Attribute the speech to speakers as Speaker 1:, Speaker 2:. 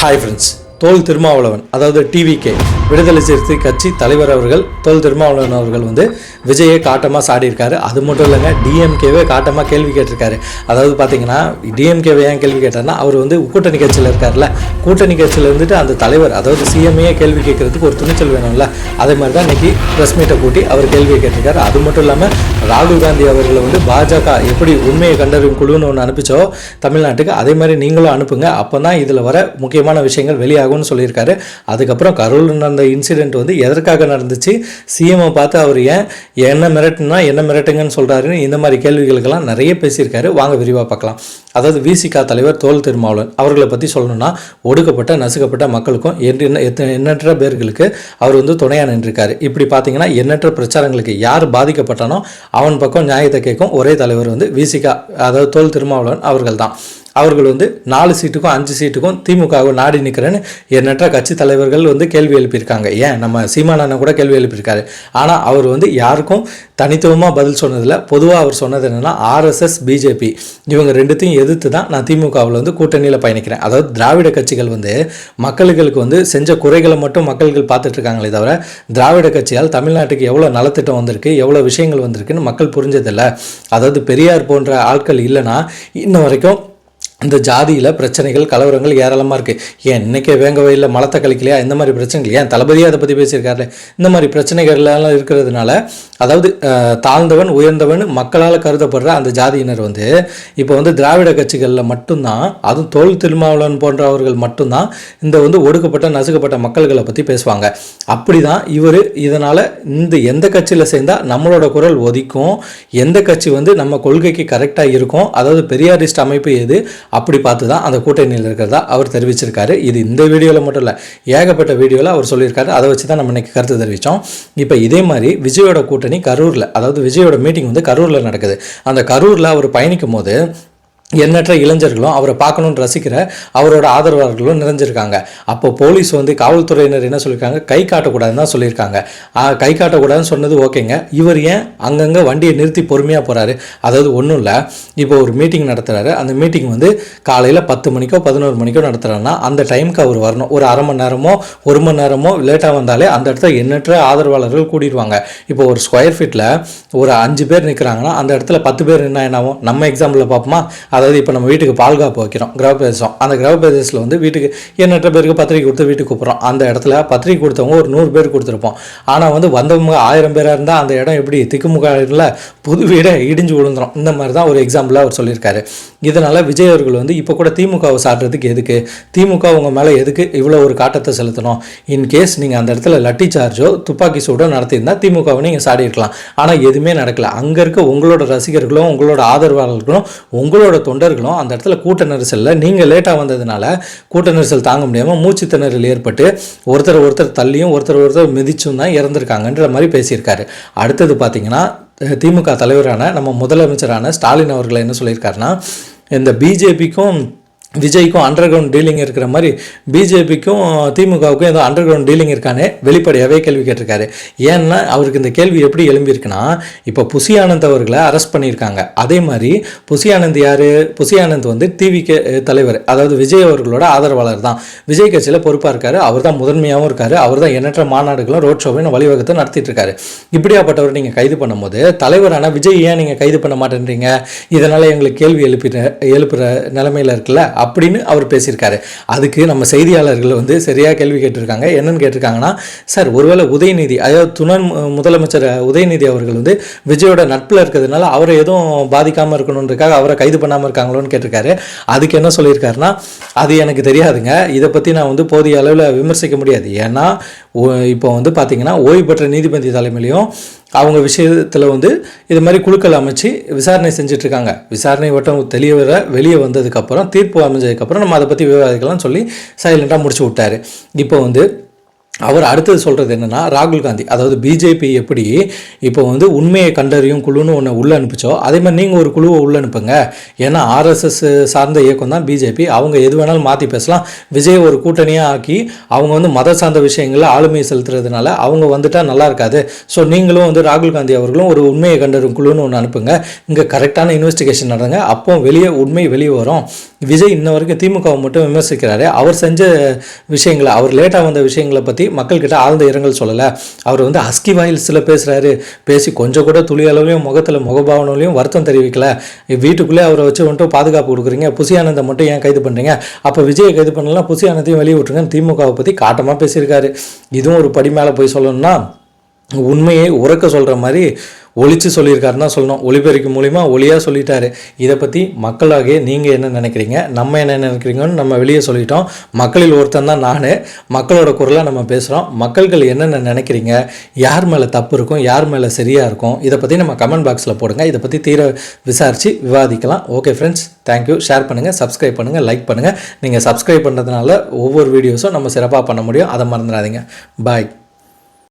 Speaker 1: Hi friends தோல் திருமாவளவன் அதாவது TVK விடுதலை சிறுத்தை கட்சி தலைவர் அவர்கள் தொல் திருமாவளவன் அவர்கள் வந்து விஜயை காட்டமாக சாடியிருக்காரு. அது மட்டும் இல்லைங்க டிஎம்கேவே காட்டமாக கேள்வி கேட்டிருக்காரு. அதாவது பார்த்தீங்கன்னா டிஎம்கேவை ஏன் கேள்வி கேட்டார்னா அவர் வந்து கூட்டணி கட்சியில் இருக்கார்ல கூட்டணி கட்சியில் இருந்துட்டு அந்த தலைவர் அதாவது சிஎம்ஏ கேள்வி கேட்கறதுக்கு ஒரு துணிச்சல் வேணும்ல. அதே மாதிரி தான் இன்றைக்கி ப்ரெஸ் மீட்டை கூட்டி அவர் கேள்வி கேட்டிருக்காரு. அது மட்டும் இல்லாமல் ராகுல் காந்தி அவர்களை வந்து பாஜக எப்படி உண்மையை கண்டறியும் குழுன்னு ஒன்று அனுப்பிச்சோ தமிழ்நாட்டுக்கு அதே மாதிரி நீங்களும் அனுப்புங்க. அப்போ தான் இதில் வர முக்கியமான விஷயங்கள் வெளியாகும்னு சொல்லியிருக்காரு. அதுக்கப்புறம் கரூர் நடந்த இன்சிடென்ட் வந்து எதற்காக நடந்துச்சு? சிஎம்ஐ பார்த்து அவர் ஏன் என்ன மிரட்டுனா என்ன மிரட்டுங்கன்னு சொல்கிறாருன்னு இந்த மாதிரி கேள்விகளுக்கெல்லாம் நிறைய பேசியிருக்காரு. வாங்க விரிவாக பார்க்கலாம். அதாவது விசிகா தலைவர் தோல் திருமாவளவன் அவர்களை பற்றி சொல்லணும்னா ஒடுக்கப்பட்ட நசுக்கப்பட்ட மக்களுக்கும் எண்ண- எண்ணற்ற பேர்களுக்கு அவர் வந்து துணையாக நின்றிருக்காரு. இப்படி பார்த்தீங்கன்னா எண்ணற்ற பிரச்சாரங்களுக்கு யார் பாதிக்கப்பட்டானோ அவன் பக்கம் நியாயத்தை கேட்கும் ஒரே தலைவர் வந்து விசிகா அதாவது தோல் திருமாவளவன் அவர்கள் தான் அவர்கள் வந்து நாலு சீட்டுக்கும் அஞ்சு சீட்டுக்கும் திமுகவை நாடி நிற்கிறேன்னு எண்ணற்ற கட்சி தலைவர்கள் வந்து கேள்வி எழுப்பியிருக்காங்க. ஏன்? நம்ம சீமானண்ணன் கூட கேள்வி எழுப்பியிருக்காரு. ஆனால் அவர் வந்து யாருக்கும் தனித்துவமாக பதில் சொன்னதில்ல. பொதுவாக அவர் சொன்னது என்னென்னா ஆர்எஸ்எஸ் பிஜேபி இவங்க ரெண்டுத்தையும் எதிர்த்து தான் நான் திமுகவில் வந்து கூட்டணியில் பயணிக்கிறேன். அதாவது திராவிட கட்சிகள் வந்து மக்களுக்கு வந்து செஞ்ச குறைகளை மட்டும் மக்கள்கள் பார்த்துட்ருக்காங்களே தவிர திராவிட கட்சியால் தமிழ்நாட்டுக்கு எவ்வளோ நலத்திட்டம் வந்திருக்கு எவ்வளோ விஷயங்கள் வந்திருக்குன்னு மக்கள் புரிஞ்சதில்லை. அதாவது பெரியார் போன்ற ஆட்கள் இல்லைன்னா இன்ன வரைக்கும் இந்த ஜாதியில் பிரச்சனைகள் கலவரங்கள் ஏராளமாக இருக்குது ஏன் இன்னைக்கே வேங்க வயலில் மலத்தை கழிக்கலையா இந்த மாதிரி பிரச்சனைகள் ஏன் தளபதியாக அதை பற்றி பேசியிருக்காரு இந்த மாதிரி பிரச்சனைகள்லாம் இருக்கிறதுனால அதாவது தாழ்ந்தவன் உயர்ந்தவன் மக்களால் கருதப்படுற அந்த ஜாதியினர் வந்து இப்போ வந்து திராவிட கட்சிகளில் மட்டும்தான் அதுவும் தோல் திருமாவளவன் போன்றவர்கள் மட்டும்தான் இந்த வந்து ஒடுக்கப்பட்ட நசுக்கப்பட்ட மக்கள்களை பற்றி பேசுவாங்க. அப்படி தான் இவர் இதனால் இந்த எந்த கட்சியில் சேர்ந்தால் நம்மளோட குரல் ஒதிக்கும்? எந்த கட்சி வந்து நம்ம கொள்கைக்கு கரெக்டாக இருக்கும்? அதாவது பெரியாரிஸ்ட் அமைப்பு எது? அப்படி பார்த்து தான் அந்த கூட்டணியில் இருக்கிறதா அவர் தெரிவிச்சிருக்காரு. இது இந்த வீடியோவில் மட்டும் இல்லை ஏகப்பட்ட வீடியோவில் அவர் சொல்லியிருக்காரு. அதை வச்சு தான் நம்ம இன்னைக்கு கருத்து தெரிவித்தோம் இப்போ இதே மாதிரி விஜயோட கூட்டணி கரூரில் அதாவது விஜயோட மீட்டிங் வந்து கரூரில் நடக்குது. அந்த கரூரில் அவர் பயணிக்கும் போது எண்ணற்ற இளைஞர்களும் அவரை பார்க்கணும்னு ரசிக்கிற அவரோட ஆதரவாளர்களும் நிறைஞ்சிருக்காங்க. அப்போ போலீஸ் வந்து காவல்துறையினர் என்ன சொல்லியிருக்காங்க கை காட்டக்கூடாதுன்னு தான் சொல்லியிருக்காங்க. கை காட்டக்கூடாதுன்னு சொன்னது ஓகேங்க. இவர் ஏன் அங்கங்கே வண்டியை நிறுத்தி பொறுமையாக போகிறாரு அதாவது ஒன்றும் இல்லை. இப்போ ஒரு மீட்டிங் நடத்துகிறாரு அந்த மீட்டிங் வந்து காலையில் பத்து மணிக்கோ பதினோரு மணிக்கோ நடத்துகிறாருன்னா அந்த டைமுக்கு அவர் வரணும். ஒரு அரை மணி நேரமோ ஒரு மணி நேரமோ லேட்டாக வந்தாலே அந்த இடத்துல எண்ணற்ற ஆதரவாளர்கள் கூட்டிடுவாங்க இப்போ ஒரு ஸ்கொயர் ஃபீட்டில் ஒரு அஞ்சு பேர் நிற்கிறாங்கன்னா அந்த இடத்துல பத்து பேர் என்ன என்னாகும் நம்ம எக்ஸாம்பிளில் பார்ப்போமா? அதாவது இப்போ நம்ம வீட்டுக்கு பால்காப்பு வைக்கிறோம் கிரகப்பிரவேசம் அந்த கிரகப்பிரவேசத்தில் வந்து வீட்டுக்கு எண்ணற்ற பேருக்கு பத்திரிக்கை கொடுத்து வீட்டுக்கு கூப்பிட்றோம். அந்த இடத்துல பத்திரிக்கை கொடுத்தவங்க ஒரு நூறு பேர் கொடுத்துருப்போம். ஆனால் வந்து வந்தவங்க ஆயிரம் பேராக இருந்தால் அந்த இடம் எப்படி திக்குமுகாயில் புது வீடை இடிஞ்சு விழுந்துரும். இந்த மாதிரி தான் ஒரு எக்ஸாம்பிளாக அவர் சொல்லியிருக்காரு. இதனால் விஜய் அவர்கள் வந்து இப்போ கூட திமுகவை சாடுறதுக்கு எதுக்கு? திமுக உங்கள் மேலே எதுக்கு இவ்வளோ ஒரு காட்டத்தை செலுத்தணும்? இன்கேஸ் நீங்கள் அந்த இடத்துல லட்டி சார்ஜோ துப்பாக்கி சூடோ நடத்தியிருந்தால் திமுகவை நீங்கள் சாடி இருக்கலாம் ஆனால் எதுவுமே நடக்கல. அங்கே இருக்க உங்களோட ரசிகர்களும் உங்களோட ஆதரவாளர்களும் உங்களோட தொண்டர்களும் அந்த இடத்துல கூட்ட நெரிசலில் நீங்கள் லேட்டாக வந்ததுனால கூட்ட நெரிசல் தாங்க முடியாமல் மூச்சு திணறல் ஏற்பட்டு ஒருத்தர் ஒருத்தர் தள்ளியும் ஒருத்தர் ஒருத்தர் மிதிச்சும் தான் இறந்துருக்காங்கன்ற மாதிரி பேசியிருக்காரு. அடுத்தது பார்த்தீங்கன்னா திமுக தலைவரான நம்ம முதலமைச்சரான ஸ்டாலின் அவர்களை என்ன சொல்லியிருக்காருன்னா இந்த பிஜேபிக்கும் விஜய்க்கும் அண்டர் கிரவுண்ட் டீலிங் இருக்கிற மாதிரி பிஜேபிக்கும் திமுகவுக்கும் ஏதோ அண்டர் கிரவுண்ட் டீலிங் இருக்கானே வெளிப்படையாகவே கேள்வி கேட்டிருக்காரு. ஏன்னா அவருக்கு இந்த கேள்வி எப்படி எழும்பியிருக்குன்னா இப்போ புசி ஆனந்த் அவர்களை அரெஸ்ட் பண்ணியிருக்காங்க. அதே மாதிரி புசி ஆனந்த் யார்? புசி ஆனந்த் வந்து டிவிக்கு தலைவர் அதாவது விஜய் அவர்களோட ஆதரவாளர் தான். விஜய் கட்சியில் பொறுப்பாக இருக்காரு அவர் தான் முதன்மையாகவும் இருக்காரு அவர் தான் எண்ணற்ற மாநாடுகளும் ரோட் ஷோவையும் வழிவகுத்து நடத்திட்டு இருக்காரு இப்படியாப்பட்டவர் நீங்கள் கைது பண்ணும்போது தலைவரான விஜய் ஏன் நீங்கள் கைது பண்ண மாட்டேன்றீங்க? இதனால் எங்களுக்கு கேள்வி எழுப்பிற எழுப்புற நிலமையில் இருக்குல்ல அப்படின்னு அவர் பேசியிருக்காரு. அதுக்கு நம்ம செய்தியாளர்கள் வந்து சரியாக கேள்வி கேட்டிருக்காங்க. என்னன்னு கேட்டிருக்காங்கன்னா சார் ஒருவேளை உதயநிதி அதாவது துணை மு- முதலமைச்சர் உதயநிதி அவர்கள் வந்து விஜயோட நட்பில் இருக்கிறதுனால அவரை எதுவும் பாதிக்காமல் இருக்கணுன்றதுக்காக அவரை கைது பண்ணாமல் இருக்காங்களோன்னு கேட்டிருக்காரு. அதுக்கு என்ன சொல்லியிருக்காருன்னா அது எனக்கு தெரியாதுங்க. இதை பற்றி நான் வந்து போதிய அளவில் விமர்சிக்க முடியாது. ஏன்னா ஓ- இப்போ வந்து பார்த்தீங்கன்னா ஓய்வு பெற்ற நீதிபதி தலைமையிலையும் அவங்க விஷயத்தில் வந்து இது மாதிரி குழுக்கள் அமைச்சு விசாரணை செஞ்சிட்ருக்காங்க. விசாரணை வட்டம் தெளிய வர வெளியே வந்ததுக்கப்புறம் தீர்ப்பு அமைஞ்சதுக்கப்புறம் நம்ம அதை பற்றி விவாதிக்கலாம்னு சொல்லி சைலண்ட்டாக முடிச்சு விட்டாரு. இப்போ வந்து அவர் அடுத்தது சொல்கிறது என்னன்னா ராகுல் காந்தி. அதாவது பிஜேபி எப்படி இப்போ வந்து உண்மையை கண்டறியும் குழுன்னு ஒன்று உள்ளே அனுப்பிச்சோ அதே மாதிரி நீங்கள் ஒரு குழுவை உள்ளே அனுப்புங்க. ஏன்னா ஆர்எஸ்எஸ் சார்ந்த இயக்கம் தான் பிஜேபி அவங்க எது வேணாலும் மாற்றி பேசலாம். விஜய் ஒரு கூட்டணியாக ஆக்கி அவங்க வந்து மத சார்ந்த விஷயங்களில் ஆளுமையை செலுத்துறதுனால அவங்க வந்துட்டால் நல்லா இருக்காது. ஸோ நீங்களும் வந்து ராகுல் காந்தி அவர்களும் ஒரு உண்மையை கண்டறியும் குழுன்னு ஒன்று அனுப்புங்க. இங்கே கரெக்டான இன்வெஸ்டிகேஷன் நடங்க அப்போ வெளியே உண்மை வெளியே வரும். விஜய் இன்ன வரைக்கும் திமுகவை மட்டும் விமர்சிக்கிறாரு. அவர் செஞ்ச விஷயங்களை அவர் லேட்டாக வந்த விஷயங்களை பற்றி மக்கள்கிட்ட ஆழ்ந்த இரங்கல் சொல்லலை. அவர் வந்து அஸ்கி வாயில்ஸில் பேசுகிறாரு பேசி கொஞ்சம் கூட துளி அளவுலையும் முகத்தில் முகபாவனையிலையும் வருத்தம் தெரிவிக்கல. வீட்டுக்குள்ளே அவரை வச்சு வந்துட்டு பாதுகாப்பு கொடுக்குறீங்க. புசி ஆனந்தை மட்டும் ஏன் கைது பண்ணுறீங்க அப்போ விஜயை கைது பண்ணலாம் புசி ஆனந்தையும் வெளியே விட்டுருங்கன்னு திமுகவை பற்றி காட்டமாக பேசியிருக்காரு. இதுவும் ஒரு படி மேலே போய் சொல்லணும்னா உண்மையை உறக்க சொல்கிற மாதிரி ஒழிச்சு சொல்லியிருக்காருன்னு தான் சொல்லணும். ஒளிபெருக்கு மூலிமா ஒளியாக சொல்லிட்டாரு. இதை பற்றி மக்களாகிய நீங்கள் என்ன நினைக்கிறீங்க? நம்ம என்ன நினைக்கிறீங்கன்னு நம்ம வெளியே சொல்லிட்டோம். மக்களில் ஒருத்தன் தான் நான். மக்களோட குரலாக நம்ம பேசுகிறோம் மக்கள்கள் என்னென்ன நினைக்கிறீங்க? யார் மேலே தப்பு இருக்கும்? யார் மேலே சரியாக இருக்கும்? இதை பற்றி நம்ம கமெண்ட் பாக்ஸில் போடுங்க. இதை பற்றி தீர விசாரித்து விவாதிக்கலாம். Okay friends thank you share பண்ணுங்கள் சப்ஸ்கிரைப் பண்ணுங்கள் லைக் பண்ணுங்கள் நீங்கள் சப்ஸ்கிரைப் பண்ணுறதுனால ஒவ்வொரு வீடியோஸும் நம்ம சிறப்பாக பண்ண முடியும். அதை மறந்துடாதீங்க. பாய்